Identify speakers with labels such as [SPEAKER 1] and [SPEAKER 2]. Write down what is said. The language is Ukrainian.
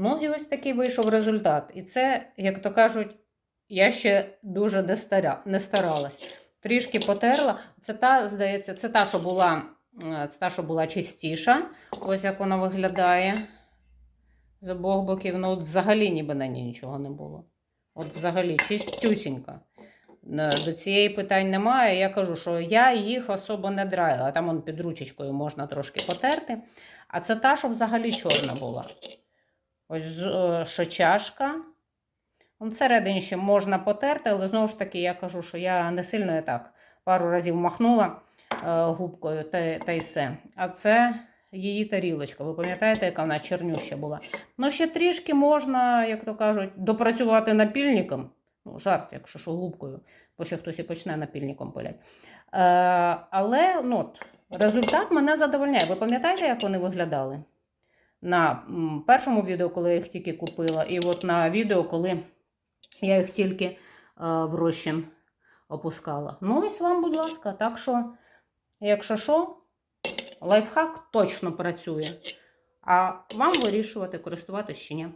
[SPEAKER 1] Ну і ось такий вийшов результат. І це, як то кажуть, я ще дуже не, старя, не старалась. Трішки потерла. Це та, здається, це та, що була, е, це та, що була чистіша. Ось як вона виглядає. З обох боків. Ну, от взагалі ніби на ній нічого не було. От взагалі чистюсінька. Е, До цієї питань немає. Я кажу, що я їх особо не драїла. Там он під ручечкою можна трошки потерти. А це та, що взагалі чорна була. Ось е, що чашка. Всередині ще можна потерти, але знову ж таки, я кажу, що я не сильно я так пару разів махнула е, губкою та, та й все. А це її тарілочка. Ви пам'ятаєте, яка вона чернюща була? Ну, ще трішки можна, як то кажуть, допрацювати напільником. Ну, жарт, якщо що губкою, бо ще хтось і почне напільником пилять. Е, але ну, от, результат мене задовольняє. Ви пам'ятаєте, як вони виглядали? На першому відео, коли я їх тільки купила, і от на відео, коли я їх тільки е, в розчин опускала. Ну, ось вам, будь ласка, так що, якщо що, лайфхак точно працює. А вам вирішувати, користуватися чи ні.